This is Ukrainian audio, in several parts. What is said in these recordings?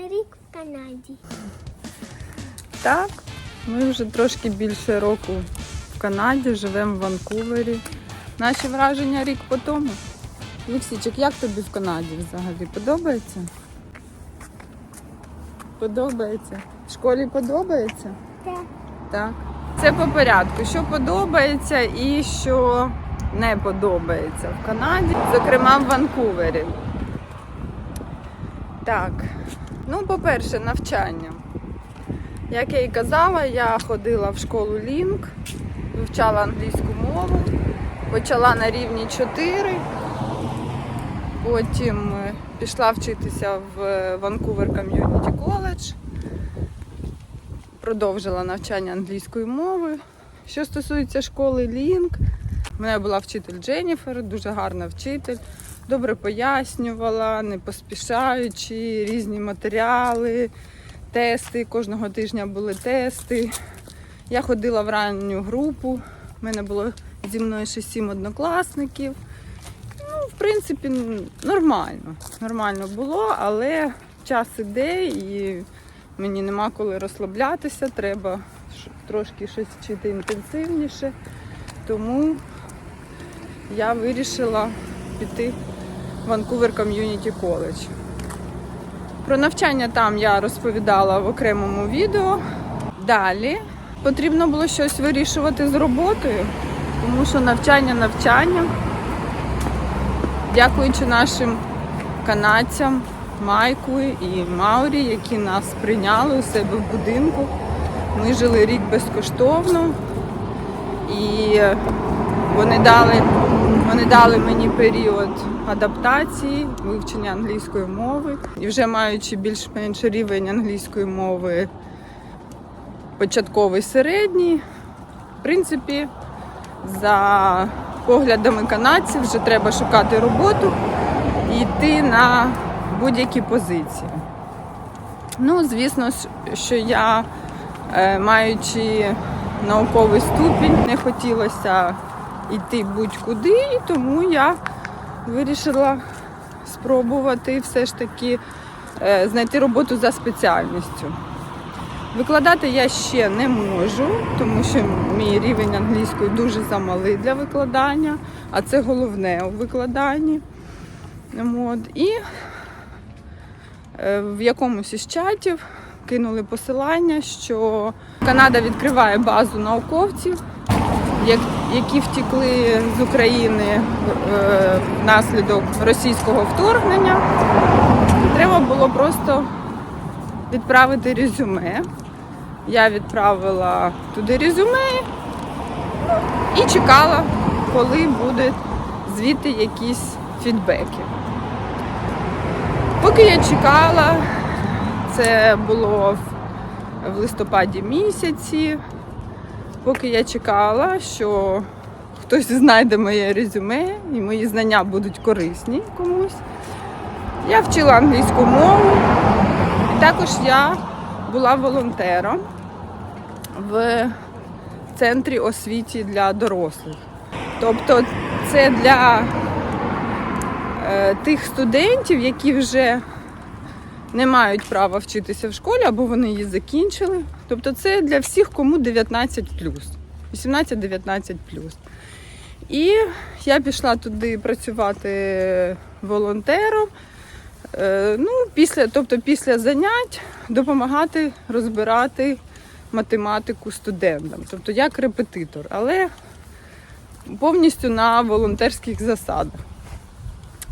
Новий рік в Канаді. Так, ми вже трошки більше року в Канаді, живемо в Ванкувері. Наші враження рік по тому. Ліксічик, як тобі в Канаді взагалі? Подобається? Подобається. В школі подобається? Так. Так. Це по порядку. Що подобається і що не подобається в Канаді, зокрема в Ванкувері. Так. Ну, по-перше, навчання. Як я і казала, я ходила в школу Лінк, вивчала англійську мову, почала на рівні 4, потім е, пішла вчитися в Ванкувер Community College, продовжила навчання англійської мови. Що стосується школи Лінк, в мене була вчитель Дженніфер, дуже гарна вчитель, добре пояснювала, не поспішаючи, різні матеріали тести. Кожного тижня були тести. Я ходила в ранню групу. У мене було зі мною ще сім однокласників. Ну, в принципі, нормально. Нормально було, але час іде і мені нема коли розслаблятися, треба трошки щось вчити інтенсивніше. Тому я вирішила піти в Vancouver Community College. Про навчання там я розповідала в окремому відео. Далі потрібно було щось вирішувати з роботою, тому що навчання навчанням. Дякуючи нашим канадцям Майку і Маурі, які нас прийняли у себе в будинку. Ми жили рік безкоштовно і вони дали, вони дали мені період адаптації, вивчення англійської мови. І вже маючи більш-менш рівень англійської мови початковий середній, в принципі, за поглядами канадців вже треба шукати роботу і йти на будь-які позиції. Ну, звісно, що я, е, маючи науковий ступінь, не хотілося йти будь-куди, і тому я вирішила спробувати все ж таки е, знайти роботу за спеціальністю. Викладати я ще не можу, тому що мій рівень англійської дуже замалий для викладання, а це головне у викладанні. От. І е, в якомусь із чатів кинули посилання, що Канада відкриває базу науковців, які втекли з України е, внаслідок російського вторгнення. Треба було просто відправити резюме. Я відправила туди резюме ну, і чекала, коли будуть звідти якісь фідбеки. Поки я чекала, це було в листопаді місяці. Поки я чекала, що хтось знайде моє резюме і мої знання будуть корисні комусь. Я вчила англійську мову. І також я була волонтером в центрі освіті для дорослих. Тобто це для е, тих студентів, які вже не мають права вчитися в школі або вони її закінчили. Тобто це для всіх, кому 19 18-19 І я пішла туди працювати волонтером. Е, Ну, після, тобто після занять допомагати розбирати математику студентам, тобто як репетитор, але повністю на волонтерських засадах.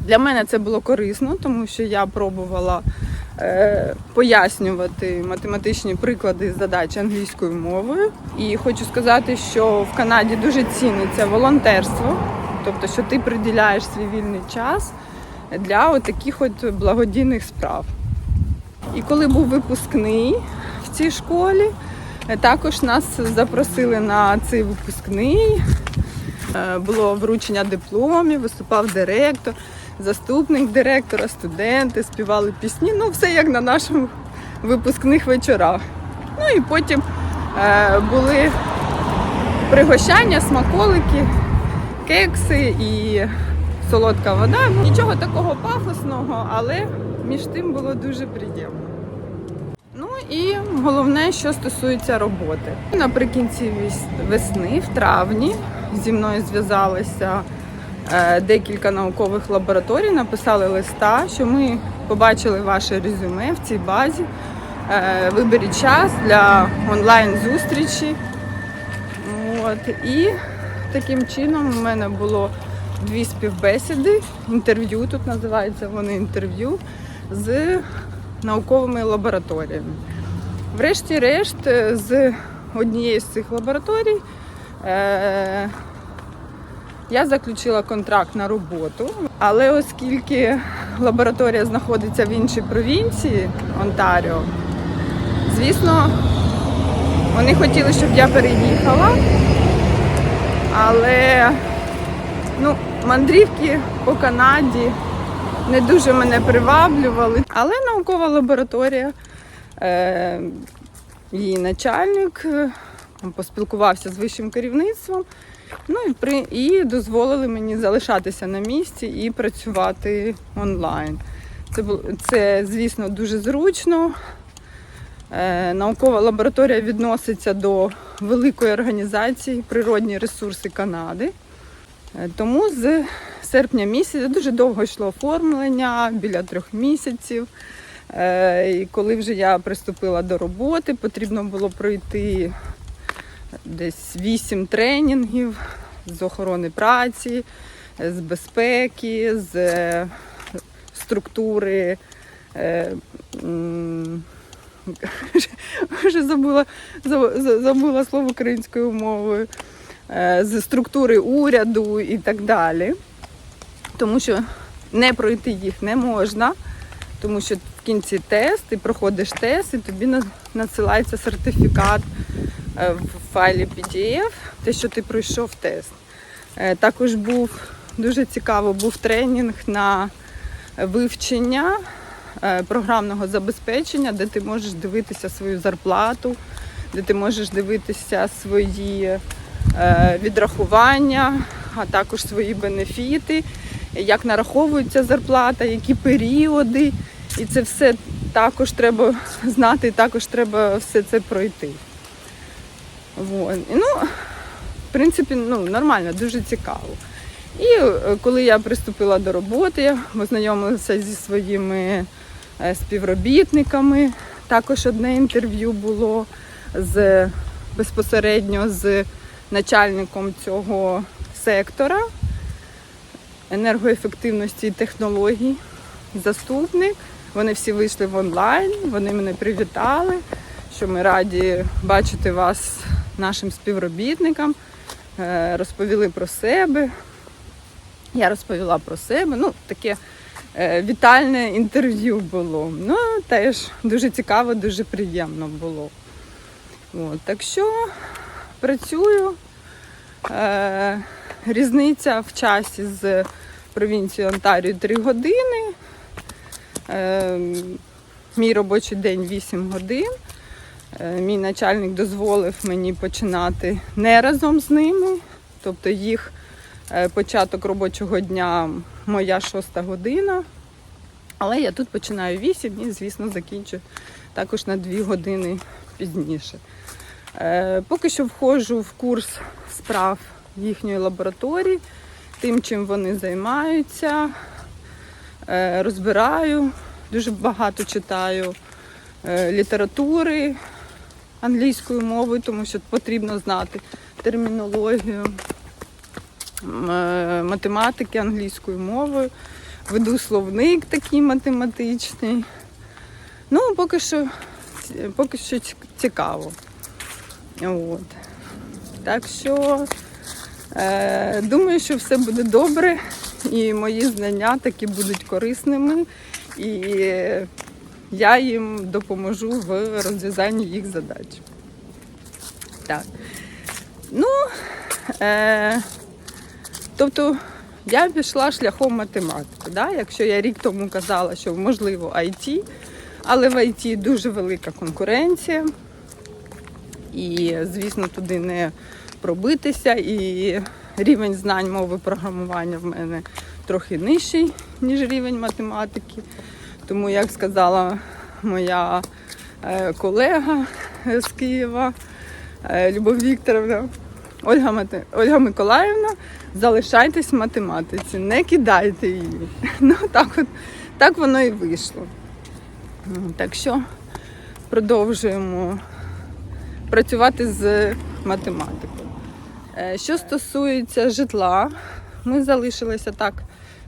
Для мене це було корисно, тому що я пробувала пояснювати математичні приклади задач англійською мовою. І хочу сказати, що в Канаді дуже ціниться волонтерство, тобто, що ти приділяєш свій вільний час для таких от благодійних справ. І коли був випускний в цій школі, е, також нас запросили на цей випускний. Е, Було вручення дипломів, виступав директор, заступник директора, студенти, співали пісні. Ну, все як на наших випускних вечорах. Ну і потім е, були пригощання, смаколики, кекси і солодка вода. Нічого такого пафосного, але між тим було дуже приємно. Ну і головне, що стосується роботи. Наприкінці весни, в травні, зі мною зв'язалися декілька наукових лабораторій, написали листа, що ми побачили ваше резюме в цій базі. Е, Виберіть час для онлайн-зустрічі. І таким чином у мене було дві співбесіди, інтерв'ю, тут називаються вони інтерв'ю з науковими лабораторіями. Врешті-решт, е, з однієї з цих лабораторій е- я заключила контракт на роботу, але оскільки лабораторія знаходиться в іншій провінції Онтаріо, звісно, вони хотіли, щоб я переїхала, але ну, мандрівки по Канаді не дуже мене приваблювали. Але наукова лабораторія, е, її начальник е, поспілкувався з вищим керівництвом. Ну і при і дозволили мені залишатися на місці і працювати онлайн. Це було це, звісно, дуже зручно. Е, наукова лабораторія відноситься до великої організації Природні ресурси Канади. Е, Тому з серпня місяця дуже довго йшло оформлення, біля трьох місяців. Е, І коли вже я приступила до роботи, потрібно було пройти десь вісім тренінгів з охорони праці, з безпеки, з е, структури. е, Вже забула, забула слово українською мовою, е, з структури уряду і так далі. Тому що не пройти їх не можна, тому що в кінці тест, ти проходиш тест, і тобі надсилається сертифікат в файлі PDF, те, що ти пройшов тест. Е, Також був дуже цікаво, був тренінг на вивчення е, програмного забезпечення, де ти можеш дивитися свою зарплату, де ти можеш дивитися свої е, відрахування, а також свої бенефіти, як нараховується зарплата, які періоди. І це все також треба знати, також треба все це пройти. Вот. Ну, в принципі, ну, нормально, дуже цікаво. І е, коли я приступила до роботи, познайомилася зі своїми е, співробітниками. Також одне інтерв'ю було з безпосередньо з начальником цього сектора енергоефективності і технологій, заступник. Вони всі вийшли в онлайн, вони мене привітали, що ми раді бачити вас нашим співробітникам, е, розповіли про себе. Я розповіла про себе. Ну, таке е, вітальне інтерв'ю було. Ну, теж дуже цікаво, дуже приємно було. От, так що працюю. Е, різниця в часі з провінцією Онтаріо 3 години. Е, мій робочий день 8 годин. Е, мій начальник дозволив мені починати не разом з ними. Тобто їх е, початок робочого дня моя шоста година. Але я тут починаю 8 і, звісно, закінчу також на 2 години пізніше. Е, Поки що входжу в курс справ їхньої лабораторії, тим, чим вони займаються, розбираю, дуже багато читаю літератури англійською мовою, тому що потрібно знати термінологію е, математики англійською мовою. Веду словник такий математичний. Ну, поки що, поки що цікаво. От. Так що е, думаю, що все буде добре, і мої знання таки будуть корисними, і я їм допоможу в розв'язанні їх задач. Так. Ну, е, тобто я пішла шляхом математики. Да? Якщо я рік тому казала, що можливо IT, але в IT дуже велика конкуренція. І, звісно, туди не пробитися. І рівень знань мови програмування в мене трохи нижчий, ніж рівень математики. Тому, як сказала моя е, колега з Києва, е, Любов Вікторовна, Ольга, Мати- Ольга Миколаївна, залишайтесь в математиці, не кидайте її. Ну так от так воно і вийшло. Так що продовжуємо працювати з математикою. Е, Що стосується житла, ми залишилися так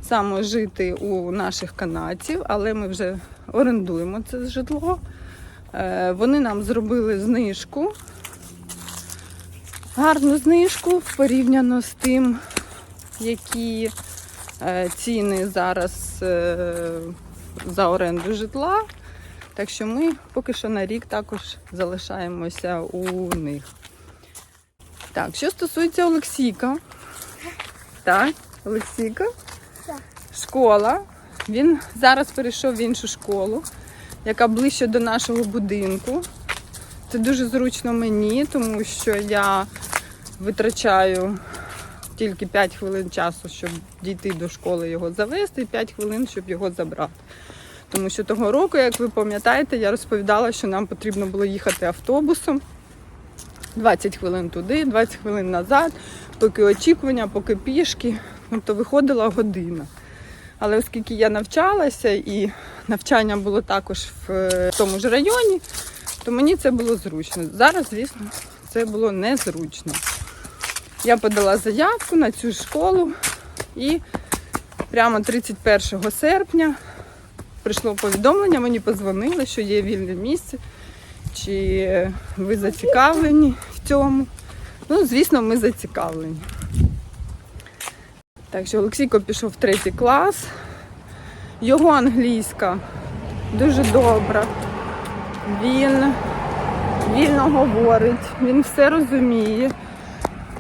само жити у наших канадців, але ми вже орендуємо це житло. Е, Вони нам зробили знижку, гарну знижку порівняно з тим, які е, ціни зараз е, за оренду житла. Так що ми поки що на рік також залишаємося у них. Так, що стосується Олексійка. Так, Олексійка. Школа. Він зараз перейшов в іншу школу, яка ближче до нашого будинку. Це дуже зручно мені, тому що я витрачаю тільки 5 хвилин часу, щоб дійти до школи його завести, і 5 хвилин, щоб його забрати. Тому що того року, як ви пам'ятаєте, я розповідала, що нам потрібно було їхати автобусом. 20 хвилин туди, 20 хвилин назад, поки очікування, поки пішки. Тобто виходила година. Але оскільки я навчалася і навчання було також в е, тому ж районі, то мені це було зручно. Зараз, звісно, це було незручно. Я подала заявку на цю школу і прямо 31 серпня прийшло повідомлення, мені подзвонили, що є вільне місце, чи ви зацікавлені в цьому. Ну, звісно, ми зацікавлені. Так що Олексійко пішов в третій клас. Його англійська дуже добра. Він вільно говорить, він все розуміє.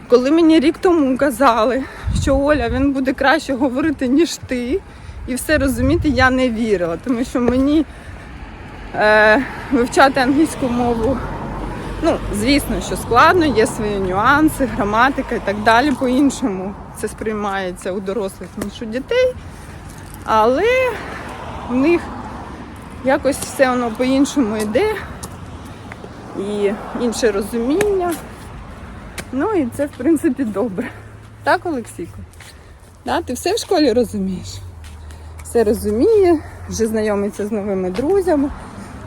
Коли мені рік тому казали, що Оля він буде краще говорити, ніж ти, і все розуміти, я не вірила, тому що мені е, вивчати англійську мову, ну, звісно, що складно, є свої нюанси, граматика і так далі. По-іншому це сприймається у дорослих, ніж у дітей. Але в них якось все воно по-іншому йде і інше розуміння. Ну і це, в принципі, добре. Так, Олексійко? Да, ти все в школі розумієш? Все розуміє, вже знайомиться з новими друзями.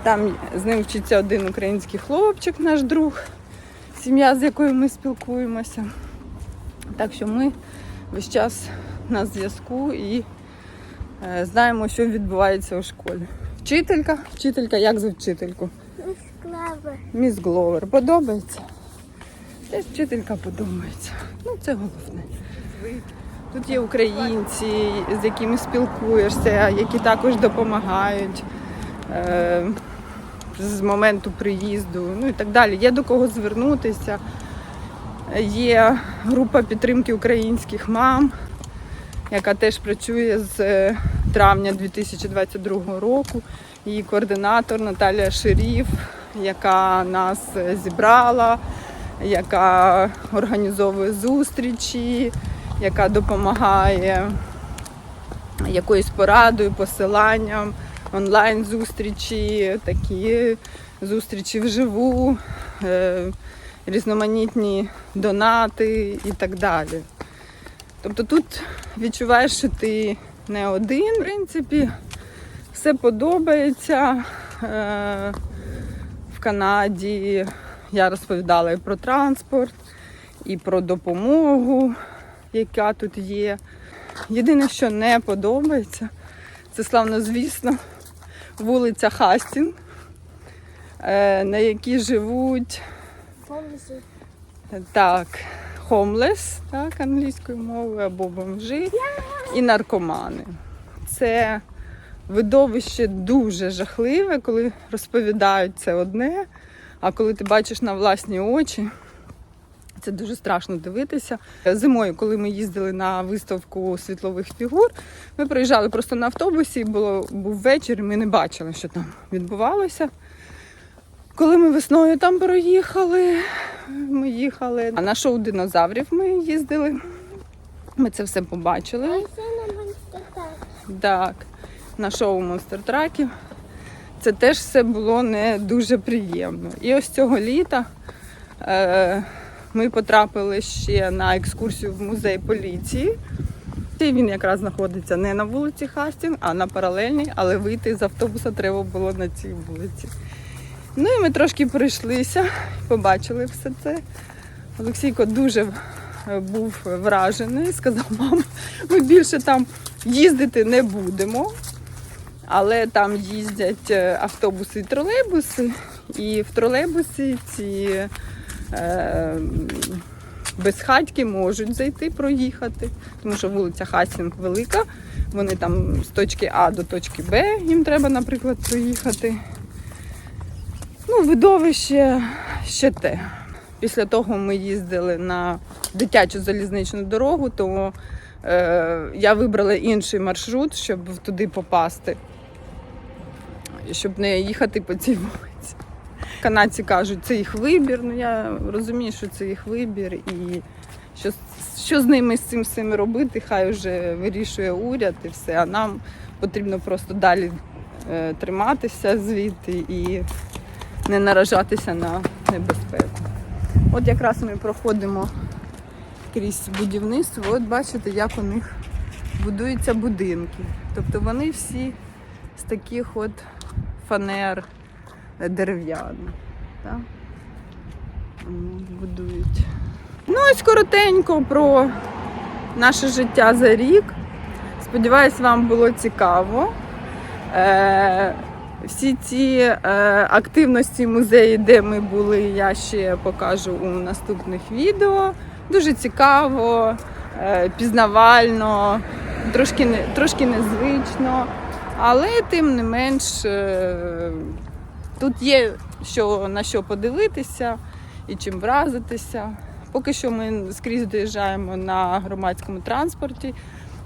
Там з ним вчиться один український хлопчик, наш друг, сім'я, з якою ми спілкуємося. Так що ми весь час на зв'язку і е, знаємо, що відбувається у школі. Вчителька, вчителька, як за вчительку? Склави. Міс Гловер. Подобається? Теж вчителька подобається. Ну, це головне. Тут є українці, з якими спілкуєшся, які також допомагають е, з моменту приїзду, ну і так далі. Є до кого звернутися. Є група підтримки українських мам, яка теж працює з е, травня 2022 року. Її координатор Наталія Шеріф, яка нас е, зібрала, яка організовує зустрічі, яка допомагає якоюсь порадою, посиланням, онлайн-зустрічі, такі зустрічі вживу, е, різноманітні донати і так далі. Тобто тут відчуваєш, що ти не один. В принципі, все подобається. Е, В Канаді я розповідала і про транспорт, і про допомогу, яка тут є. Єдине, що не подобається, це славно звісно, вулиця Хастін, е, на якій живуть Так, homeless, так, англійською мовою, або бомжи і наркомани. Це видовище дуже жахливе, коли розповідають це одне, а коли ти бачиш на власні очі, це дуже страшно дивитися. Зимою, коли ми їздили на виставку світлових фігур, ми приїжджали просто на автобусі, було, був вечір, ми не бачили, що там відбувалося. Коли ми весною там проїхали, ми їхали. А на шоу динозаврів ми їздили. Ми це все побачили. Ой, це на монстр так. На шоу монстр траків. це теж все було не дуже приємно. І ось цього літа е, ми потрапили ще на екскурсію в музей поліції. І він якраз знаходиться не на вулиці Хастін, а на паралельній, але вийти з автобуса треба було на цій вулиці. Ну і ми трошки пройшлися, побачили все це. Олексійко дуже е, був вражений, сказав, мам, ми більше там їздити не будемо. Але там їздять е, автобуси і тролейбуси, і в тролейбусі ці е, безхатьки можуть зайти проїхати, тому що вулиця Хастінг велика. Вони там з точки А до точки Б їм треба, наприклад, проїхати. Ну, видовище ще те. Після того ми їздили на дитячу залізничну дорогу, то е, я вибрала інший маршрут, щоб туди попасти, щоб не їхати по цій вулиці. Канадці кажуть, це їх вибір. Ну я розумію, що це їх вибір, і що, що з ними з цим всім робити, хай вже вирішує уряд і все. А нам потрібно просто далі е, триматися звідти і не наражатися на небезпеку. От якраз ми проходимо крізь будівництво. От бачите, як у них будуються будинки. Тобто вони всі з таких от фанер е, дерев'яних. Будують. Ну, ось коротенько про наше життя за рік. Сподіваюсь, вам було цікаво. Всі ці е, активності музею, де ми були, я ще покажу у наступних відео. Дуже цікаво, е, пізнавально, трошки, трошки незвично, але тим не менш е, тут є що, на що подивитися і чим вразитися. Поки що ми скрізь доїжджаємо на громадському транспорті,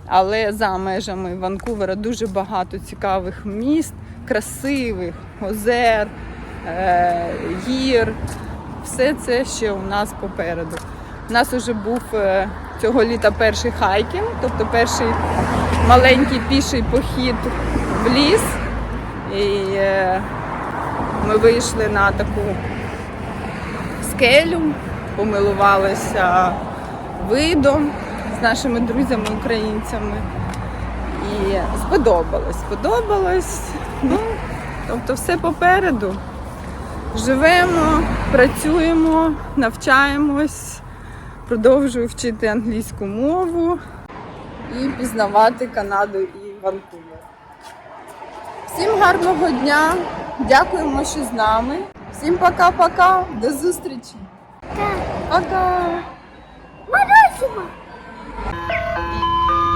але за межами Ванкувера дуже багато цікавих міст, красивих, озер, е, гір. Все це ще у нас попереду. У нас вже був е, цього літа перший хайкінг, тобто перший маленький піший похід в ліс. І е, ми вийшли на таку скелю, помилувалися видом з нашими друзями-українцями. І сподобалось, сподобалось. Ну, Тобто все попереду. Живемо, працюємо, навчаємось, продовжую вчити англійську мову і пізнавати Канаду і Ванкувер. Всім гарного дня! Дякуємо, що з нами. Всім пока-пока, до зустрічі! Пока!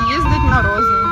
Їздить на розум.